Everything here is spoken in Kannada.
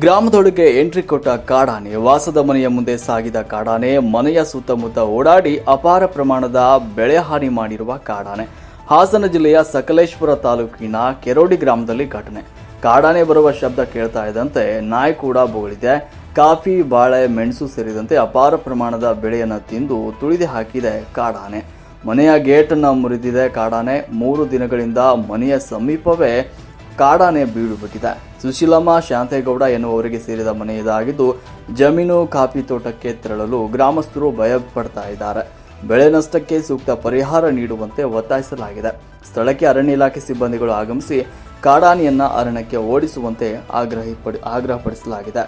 ಗ್ರಾಮದೊಳಗೆ ಎಂಟ್ರಿ ಕೊಟ್ಟ ಕಾಡಾನೆ, ವಾಸದ ಮನೆಯ ಮುಂದೆ ಸಾಗಿದ ಕಾಡಾನೆ, ಮನೆಯ ಸುತ್ತಮುತ್ತ ಓಡಾಡಿ ಅಪಾರ ಪ್ರಮಾಣದ ಬೆಳೆ ಹಾನಿ ಮಾಡಿರುವ ಕಾಡಾನೆ. ಹಾಸನ ಜಿಲ್ಲೆಯ ಸಕಲೇಶ್ವರ ತಾಲೂಕಿನ ಕೆರೋಡಿ ಗ್ರಾಮದಲ್ಲಿ ಘಟನೆ. ಕಾಡಾನೆ ಬರುವ ಶಬ್ದ ಕೇಳ್ತಾ ಇದ್ದಂತೆ ನಾಯಿ ಕೂಡ ಬೋಳಿದೆ ಕಾಫಿ, ಬಾಳೆ, ಮೆಣಸು ಸೇರಿದಂತೆ ಅಪಾರ ಪ್ರಮಾಣದ ಬೆಳೆಯನ್ನು ತಿಂದು ತುಳಿದು ಹಾಕಿದೆ ಕಾಡಾನೆ. ಮನೆಯ ಗೇಟನ್ನು ಮುರಿದಿದೆ ಕಾಡಾನೆ. ಮೂರು ದಿನಗಳಿಂದ ಮನೆಯ ಸಮೀಪವೇ ಕಾಡಾನೆ ಬೀಳುಬಿಟ್ಟಿದೆ. ಸುಶೀಲಮ್ಮ ಶಾಂತೇಗೌಡ ಎನ್ನುವವರಿಗೆ ಸೇರಿದ ಮನೆ ಇದಾಗಿದ್ದು ಜಮೀನು ಕಾಫಿ ತೋಟಕ್ಕೆ ತೆರಳಲು ಗ್ರಾಮಸ್ಥರು ಭಯಪಡ್ತಾ ಇದ್ದಾರೆ. ಬೆಳೆ ನಷ್ಟಕ್ಕೆ ಸೂಕ್ತ ಪರಿಹಾರ ನೀಡುವಂತೆ ಒತ್ತಾಯಿಸಲಾಗಿದೆ. ಸ್ಥಳಕ್ಕೆ ಅರಣ್ಯ ಇಲಾಖೆ ಸಿಬ್ಬಂದಿಗಳು ಆಗಮಿಸಿ ಕಾಡಾನೆಯನ್ನ ಅರಣ್ಯಕ್ಕೆ ಓಡಿಸುವಂತೆ ಆಗ್ರಹಿಪಡಿ, ಆಗ್ರಹಪಡಿಸಲಾಗಿದೆ.